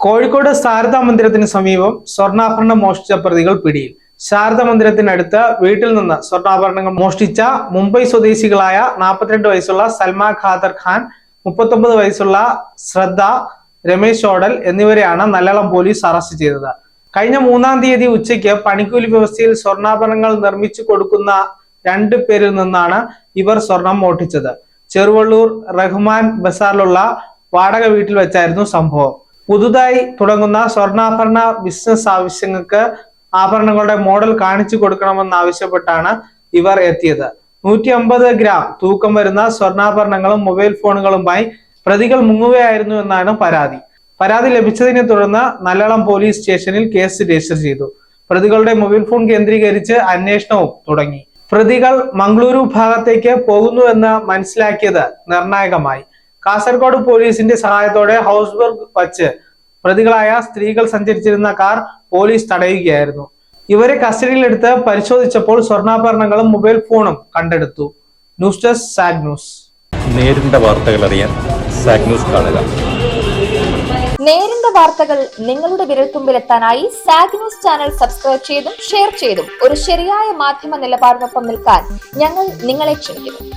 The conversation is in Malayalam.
കോഴിക്കോട് ശാരദാ മന്ദിരത്തിന് സമീപം സ്വർണാഭരണം മോഷ്ടിച്ച പ്രതികൾ പിടിയിൽ. ശാരദാ മന്ദിരത്തിനടുത്ത് വീട്ടിൽ നിന്ന് സ്വർണാഭരണങ്ങൾ മോഷ്ടിച്ച മുംബൈ സ്വദേശികളായ നാൽപ്പത്തിരണ്ട് വയസ്സുള്ള സൽമാ ഖാദർ ഖാൻ മുപ്പത്തൊമ്പത് വയസ്സുള്ള ശ്രദ്ധ രമേശ് ഓടൽ എന്നിവരെയാണ് നല്ലളം പോലീസ് അറസ്റ്റ് ചെയ്തത്. കഴിഞ്ഞ മൂന്നാം തീയതി ഉച്ചയ്ക്ക് പണിക്കൂലി വ്യവസ്ഥയിൽ സ്വർണാഭരണങ്ങൾ നിർമ്മിച്ചു കൊടുക്കുന്ന രണ്ടു പേരിൽ നിന്നാണ് ഇവർ സ്വർണം മോഷ്ടിച്ചത്. ചെറുവള്ളൂർ റഹ്മാൻ ബസാറിലുള്ള വാടക വീട്ടിൽ വെച്ചായിരുന്നു സംഭവം. പുതുതായി തുടങ്ങുന്ന സ്വർണാഭരണ ബിസിനസ് ആവശ്യങ്ങൾക്ക് ആഭരണങ്ങളുടെ മോഡൽ കാണിച്ചു കൊടുക്കണമെന്നാവശ്യപ്പെട്ടാണ് ഇവർ എത്തിയത്. നൂറ്റി അമ്പത് ഗ്രാം തൂക്കം വരുന്ന സ്വർണാഭരണങ്ങളും മൊബൈൽ ഫോണുകളുമായി പ്രതികൾ മുങ്ങുകയായിരുന്നു എന്നാണ് പരാതി. പരാതി ലഭിച്ചതിനെ തുടർന്ന് നല്ലളം പോലീസ് സ്റ്റേഷനിൽ കേസ് രജിസ്റ്റർ ചെയ്തു. പ്രതികളുടെ മൊബൈൽ ഫോൺ കേന്ദ്രീകരിച്ച് അന്വേഷണവും തുടങ്ങി. പ്രതികൾ മംഗളൂരു ഭാഗത്തേക്ക് പോകുന്നുവെന്ന് മനസ്സിലാക്കിയത് നിർണായകമായി. കാസർഗോഡ് പോലീസിന്റെ സഹായത്തോടെ ഹൗസ്ബർഗ് വച്ച് പ്രതികളായ സ്ത്രീകൾ സഞ്ചരിച്ചിരുന്ന കാർ പോലീസ് തടയുകയായിരുന്നു. ഇവരെ കസ്റ്റഡിയിലെടുത്ത് പരിശോധിച്ചപ്പോൾ സ്വർണാഭരണങ്ങളും മൊബൈൽ ഫോണും കണ്ടെടുത്തു. News desk Sag news. നേരിന്റെ വാർത്തകൾ അറിയാൻ സാഗ് ന്യൂസ് കാണുക. നേരിന്റെ വാർത്തകൾ നിങ്ങളുടെ വിരൽത്തുമ്പിലെത്താനായി സാഗ് ന്യൂസ് ചാനൽ സബ്സ്ക്രൈബ് ചെയ്തും ഷെയർ ചെയ്തും ഒരു ശരിയായ മാധ്യമ നിലപാടിനൊപ്പം നിൽക്കാൻ ഞങ്ങൾ നിങ്ങളെ ക്ഷണിക്കുന്നു.